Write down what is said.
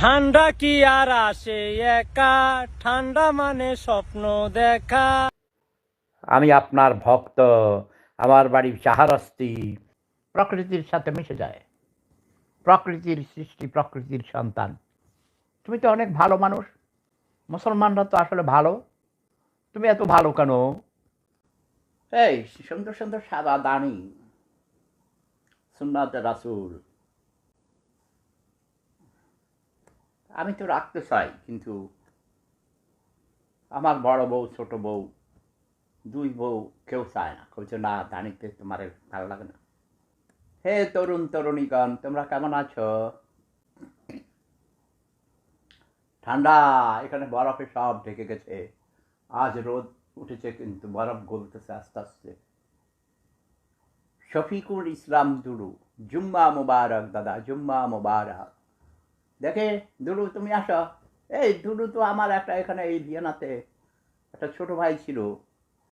ঠান্ডা কি আর আসে একা? ঠান্ডা মানে স্বপ্ন দেখা। আমি আপনার ভক্ত, আমার বাড়ি চাহারস্তি প্রকৃতির সাথে মিশে যায়। প্রকৃতির সৃষ্টি, প্রকৃতির সন্তান। তুমি তো অনেক ভালো মানুষ। মুসলমানরা তো আসলে ভালো। তুমি এত ভালো কেন? এই, সুন্দর সুন্দর সাদা দানি। সুন্নাত রাসুল। আমি তো রাখতে চাই, কিন্তু আমার বড় বউ, ছোট বউ, দুই বউ কেউ চায় না। বলছে না দানিতে তোমার ভালো লাগে না। হে তরুণ, তরুণীগণ, তোমরা কেমন আছো? ঠান্ডা, এখানে বরফে সব ঢেকে গেছে। আজ রোদ উঠেছে, কিন্তু বরফ গলতেছে আস্তে আস্তে। শফিকুল ইসলাম দুরু, জুম্মা মুবারক দাদা, জুম্মা মুবারক। দেখে, দুলু তুমি আসো। এই দুলু তো আমার একটা এখানে এই ভিয়েনাতে একটা ছোট ভাই ছিল।